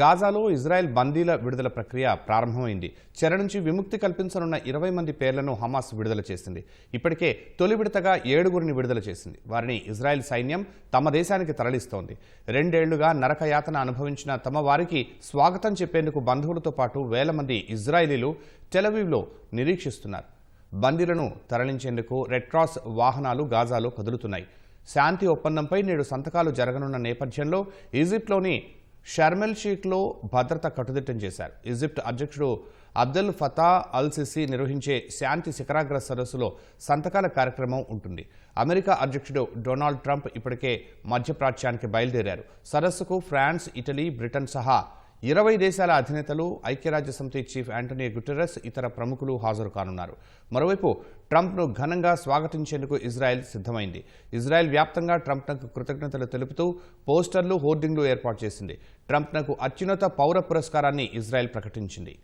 గాజాలో Israel బందీల విడుదల ప్రక్రియ ప్రారంభమైంది. చెర నుంచి విముక్తి కల్పించనున్న ఇరవై మంది పేర్లను హమాస్ విడుదల చేసింది. ఇప్పటికే తొలి విడతగా ఏడుగురిని విడుదల చేసింది. వారిని ఇజ్రాయెల్ సైన్యం తమ దేశానికి తరలిస్తోంది. రెండేళ్ళుగా నరకయాతన అనుభవించిన తమ వారికి స్వాగతం చెప్పేందుకు బంధువులతో పాటు వేల మంది ఇజ్రాయిలీలు టెలవీవ్లో నిరీక్షిస్తున్నారు. బందీలను తరలించేందుకు రెడ్ క్రాస్ వాహనాలు గాజాలో కదులుతున్నాయి. శాంతి ఒప్పందంపై నేడు సంతకాలు జరగనున్న నేపథ్యంలో ఈజిప్ట్లోని షర్మెల్ షీక్లో భద్రత కట్టుదిట్టం చేశారు. ఈజిప్ట్ అధ్యక్షుడు అబ్దుల్ ఫతా అల్ సిసి నిర్వహించే శాంతి శిఖరాగ్ర సదస్సులో సంతకాల కార్యక్రమం ఉంటుంది. అమెరికా అధ్యక్షుడు డొనాల్డ్ ట్రంప్ ఇప్పటికే మధ్యప్రాచ్యానికి బయలుదేరారు. సదస్సుకు ఫ్రాన్స్ ఇటలీ బ్రిటన్ సహా ఇరవై దేశాల అధినేతలు ఐక్యరాజ్య సమితి చీఫ్ యాంటనీ గుటెరస్ ఇతర ప్రముఖులు హాజరు కానున్నారు మరోవైపు ట్రంప్ను ఘనంగా స్వాగతించేందుకు ఇజ్రాయెల్ సిద్ధమైంది. ఇజ్రాయెల్ వ్యాప్తంగా ట్రంప్నకు కృతజ్ఞతలు తెలుపుతూ పోస్టర్లు హోర్డింగ్లు ఏర్పాటు చేసింది. ట్రంప్నకు అత్యున్నత పౌర పురస్కారాన్ని ఇజ్రాయెల్ ప్రకటించింది.